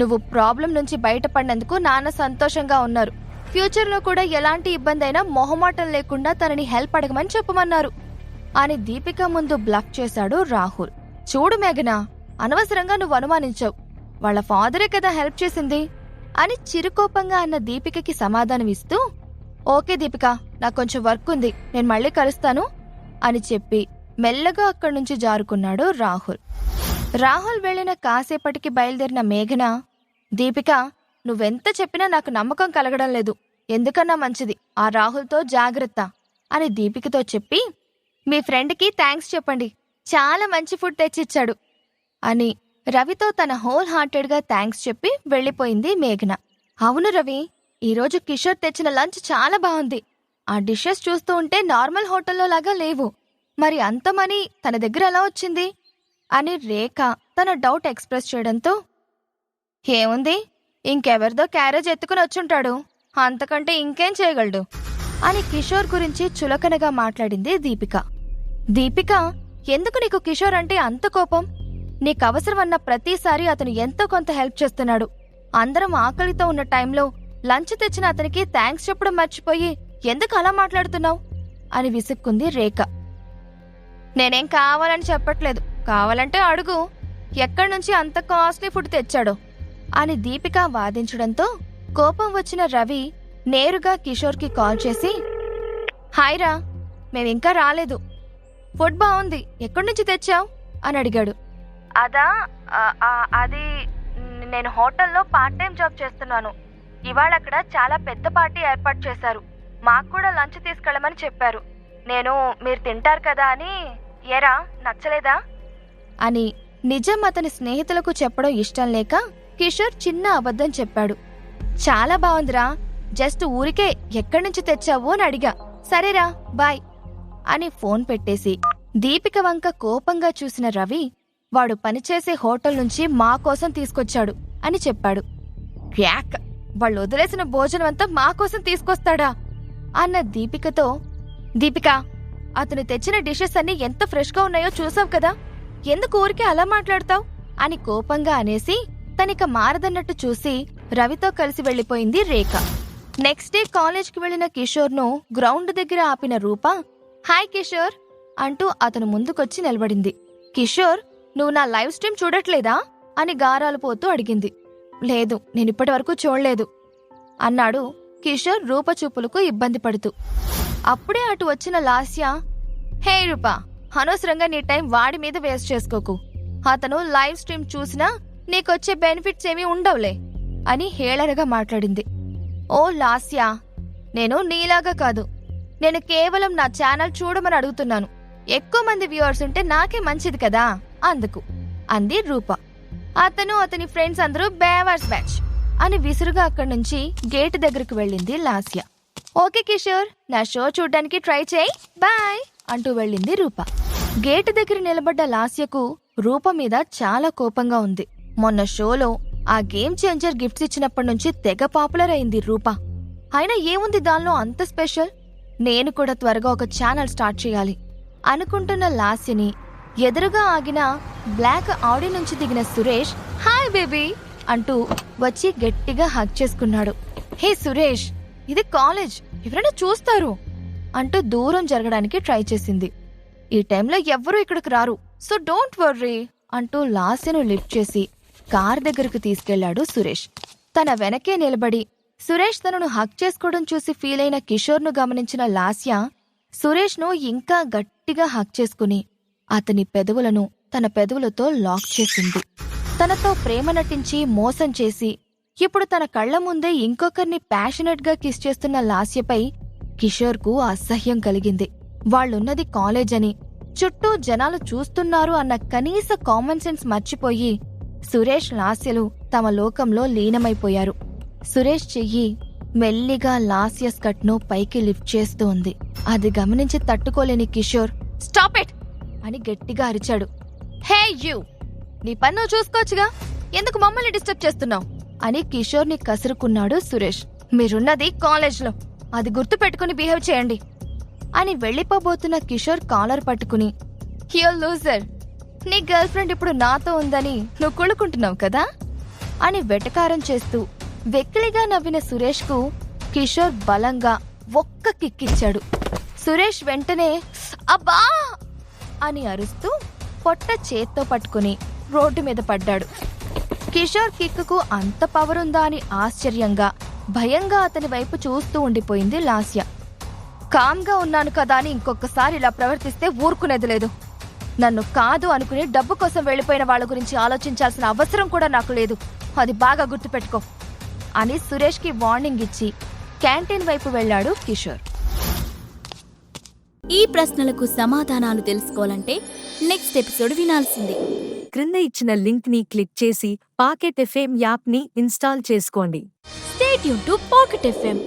నువ్వు ప్రాబ్లం నుంచి బయటపడినందుకు నాన్న సంతోషంగా ఉన్నారు. ఫ్యూచర్లో కూడా ఎలాంటి ఇబ్బంది అయినా మొహమాటం లేకుండా తనని హెల్ప్ అడగమని చెప్పమన్నారు. అని దీపిక ముందు బ్లఫ్ చేశాడు రాహుల్. చూడు మేఘనా అనవసరంగా నువ్వు అనుమానించావు. వాళ్ళ ఫాదరే కదా హెల్ప్ చేసింది. అని చిరుకోపంగా అన్న దీపికకి సమాధానం ఇస్తూ ఓకే దీపిక నాకు కొంచెం వర్క్ ఉంది నేను మళ్ళీ కలుస్తాను అని చెప్పి మెల్లగా అక్కడి నుంచి జారుకున్నాడు రాహుల్. రాహుల్ వెళ్ళిన కాసేపటికి బయలుదేరిన మేఘన దీపిక నువ్వెంత చెప్పినా నాకు నమ్మకం కలగడం లేదు. ఎందుకన్నా మంచిది? ఆ రాహుల్తో జాగ్రత్త అని దీపికతో చెప్పి మీ ఫ్రెండ్కి థ్యాంక్స్ చెప్పండి. చాలా మంచి ఫుడ్ తెచ్చిచ్చాడు అని రవితో తన హోల్ హార్టెడ్గా థ్యాంక్స్ చెప్పి వెళ్ళిపోయింది మేఘన. అవును రవి ఈరోజు కిషోర్ తెచ్చిన లంచ్ చాలా బాగుంది. ఆ డిషెస్ చూస్తూ ఉంటే నార్మల్ హోటల్లో లాగా లేవు. మరి అంత మనీ తన దగ్గర ఎలా వచ్చింది? అని రేఖ తన డౌట్ ఎక్స్ప్రెస్ చేయడంతో ఏముంది? ఇంకెవరిదో క్యారేజ్ ఎత్తుకుని వచ్చుంటాడు. అంతకంటే ఇంకేం చేయగలడు? అని కిషోర్ గురించి చులకనగా మాట్లాడింది దీపిక. దీపిక ఎందుకు నీకు కిషోర్ అంటే అంత కోపం? నీకు అవసరమన్న ప్రతిసారి అతను ఎంతో కొంత హెల్ప్ చేస్తున్నాడు. అందరం ఆకలితో ఉన్న టైంలో లంచ్ తెచ్చిన అతనికి థ్యాంక్స్ చెప్పడం మర్చిపోయి ఎందుకు అలా మాట్లాడుతున్నావు? అని విసుక్కుంది రేఖ. నేనేం కావాలని చెప్పట్లేదు. కావాలంటే అడుగు. ఎక్కడి నుంచి అంత కాస్ట్లీ ఫుడ్ తెచ్చాడో? అని దీపిక వాదించడంతో కోపం వచ్చిన రవి నేరుగా కిషోర్కి కాల్ చేసి హాయ్ రా మేమింకా రాలేదు. ఫుడ్ బాగుంది ఎక్కడి నుంచి తెచ్చావు? అని అడిగాడు. అదా అది నేను హోటల్లో పార్ట్ టైం జాబ్ చేస్తున్నాను. ఇవాళ అక్కడ చాలా పెద్ద పార్టీ ఏర్పాటు చేశారు. మాకు కూడా లంచ్ తీసుకెళ్ళమని చెప్పారు. నేను మీరు తింటారు కదా అని ఏరా నచ్చలేదా? అని నిజం అతని స్నేహితులకు చెప్పడం ఇష్టం లేక కిషోర్ చిన్న అబద్ధం చెప్పాడు. చాలా బాగుందిరా జస్ట్ ఊరికే ఎక్కడి నుంచి తెచ్చావు అని అడిగా. సరేరా బాయ్ అని ఫోన్ పెట్టేసి దీపిక వంక కోపంగా చూసిన రవి వాడు పనిచేసే హోటల్ నుంచి మా కోసం తీసుకొచ్చాడు అని చెప్పాడు. క్యాక్! వాళ్ళు వదిలేసిన భోజనం అంతా మా కోసం తీసుకొస్తాడా? అన్న దీపికతో దీపిక అతను తెచ్చిన డిషెస్ అన్ని ఎంత ఫ్రెష్గా ఉన్నాయో చూసావు కదా? ఎందుకు ఊరికే అలా మాట్లాడతావు? అని కోపంగా అనేసి తనిక మారదన్నట్టు చూసి రవితో కలిసి వెళ్ళిపోయింది రేఖ. నెక్స్ట్ డే కాలేజ్కి వెళ్ళిన కిషోర్ను గ్రౌండ్ దగ్గర ఆపిన రూప హాయ్ కిషోర్ అంటూ అతను ముందుకొచ్చి నిలబడింది. కిషోర్ నువ్వు నా లైవ్ స్ట్రీమ్ చూడట్లేదా? అని గారాలు పోతూ అడిగింది. లేదు నేనిప్పటి వరకు చూడలేదు అన్నాడు కిషోర్ రూపచూపులకు ఇబ్బంది పడుతూ. అప్పుడే అటు వచ్చిన లాస్య హే రూపా అనవసరంగా నీ టైం వాడి మీద వేస్ట్ చేసుకోకు. అతను లైవ్ స్ట్రీమ్ చూసినా నీకొచ్చే బెనిఫిట్స్ ఏమీ ఉండవులే అని హేళనగా మాట్లాడింది. ఓ లాస్యా నేను నీలాగా కాదు. నేను కేవలం నా ఛానల్ చూడమని అడుగుతున్నాను. ఎక్కువ మంది వ్యూవర్స్ ఉంటే నాకే మంచిది కదా అందుకు అంది రూప. అతను అతని ఫ్రెండ్స్ అందరూ బేవర్స్ బ్యాచ్ అని విసురుగా అక్కడి నుంచి గేట్ దగ్గరకు వెళ్ళింది లాస్య. ఓకే కిషోర్ నా షో చూడ్డానికి ట్రై చేయి. బాయ్ అంటూ వెళ్ళింది రూప. గేట్ దగ్గర నిలబడ్డ లాస్యకు రూప మీద చాలా కోపంగా ఉంది. మొన్న షోలో ఆ గేమ్ చేంజర్ గిఫ్ట్స్ ఇచ్చినప్పటి నుంచి తెగ పాపులర్ అయింది రూప. అయినా ఏముంది దానిలో అంత స్పెషల్? నేను కూడా త్వరగా ఒక ఛానల్ స్టార్ట్ చేయాలి. అనుకుంటున్న లాస్యని ఎదురుగా ఆగిన బ్లాక్ ఆడి నుంచి దిగిన సురేష్ హాయ్ బేబీ! అంటూ వచ్చి గట్టిగా హక్ చేసుకున్నాడు. హే సురేష్ ఇది కాలేజ్ ఎవరైనా చూస్తారు? అంటూ దూరం జరగడానికి ట్రై చేసింది. ఈ టైంలో ఎవ్వరూ ఇక్కడికి రారు. So don't worry! అంటూ లాస్యను లిఫ్ట్ చేసి కార్ దగ్గరకు తీసుకెళ్ళాడు సురేష్. తన వెనకే నిలబడి సురేష్ తనను హక్ చేసుకోవడం చూసి ఫీల్ అయిన కిషోర్ను గమనించిన లాస్య సురేష్ను ఇంకా గట్టిగా హక్ చేసుకుని అతని పెదవులను తన పెదవులతో లాక్ చేసింది. తనతో ప్రేమ నటించి మోసం చేసి ఇప్పుడు తన కళ్ళ ముందే ఇంకొకరిని ప్యాషనెట్గా కిస్ చేస్తున్న లాస్యపై కిషోర్కు అసహ్యం కలిగింది. వాళ్ళున్నది కాలేజ్ అని చుట్టూ జనాలు చూస్తున్నారు అన్న కనీస కామన్ సెన్స్ మర్చిపోయి సురేష్ లాస్యలు తమ లోకంలో లీనమైపోయారు. సురేష్ చెయ్యి మెల్లిగా లాస్య స్కట్ను పైకి లిఫ్ట్ చేస్తూ ఉంది అది గమనించి తట్టుకోలేని కిషోర్ స్టాప్ ఇట్! అని గట్టిగా అరిచాడు. Hey you! నీ పన్ను చూసుకోవచ్చుగా? ఎందుకు మమ్మల్ని డిస్టర్బ్ చేస్తున్నావు? అని కిషోర్ని కసురుకున్నాడు సురేష్. మీరున్నది కాలేజ్లో. అది గుర్తు పెట్టుకుని బిహేవ్ చేయండి. అని వెళ్ళిపోబోతున్న కిషోర్ కాలర్ పట్టుకుని హియో లూజర్! నీ గర్ల్ ఫ్రెండ్ ఇప్పుడు నాతో ఉందని నువ్వు కొడుకుంటున్నావు కదా? అని వెటకారం చేస్తూ వెక్కిలిగా నవ్విన సురేష్కు కిషోర్ బలంగా ఒక్క కిక్కిచ్చాడు. సురేష్ వెంటనే అబ్బా! అని అరుస్తూ పొట్ట చేత్తో పట్టుకుని రోడ్డు మీద పడ్డాడు. కిషోర్ కిక్కుకు అంత పవర్ ఉందా అని ఆశ్చర్యంగా భయంగా అతని వైపు చూస్తూ ఉండిపోయింది లాస్య. కామ్గా ఉన్నాను కదా అని ఇంకొకసారి ఇలా ప్రవర్తిస్తే ఊరుకునేది లేదు. నన్ను కాదు అనుకుని డబ్బు కోసం వెళ్ళిపోయిన వాళ్ళ గురించి ఆలోచించాల్సిన అవసరం కూడా నాకు లేదు. అది బాగా గుర్తుపెట్టుకో. అని సురేష్కి వార్నింగ్ ఇచ్చి క్యాంటీన్ వైపు వెళ్ళాడు కిషోర్. ఈ ప్రశ్నలకు సమాధానాలు తెలుసుకోవాలంటే నెక్స్ట్ ఎపిసోడ్ వినాల్సిందే. క్రింద ఇచ్చిన లింక్ని క్లిక్ చేసి పాకెట్ ఎఫ్ఎం యాప్ని ఇన్స్టాల్ చేసుకోండి. స్టేట్ యూన్ టు పాకెట్ ఎఫ్ఎం.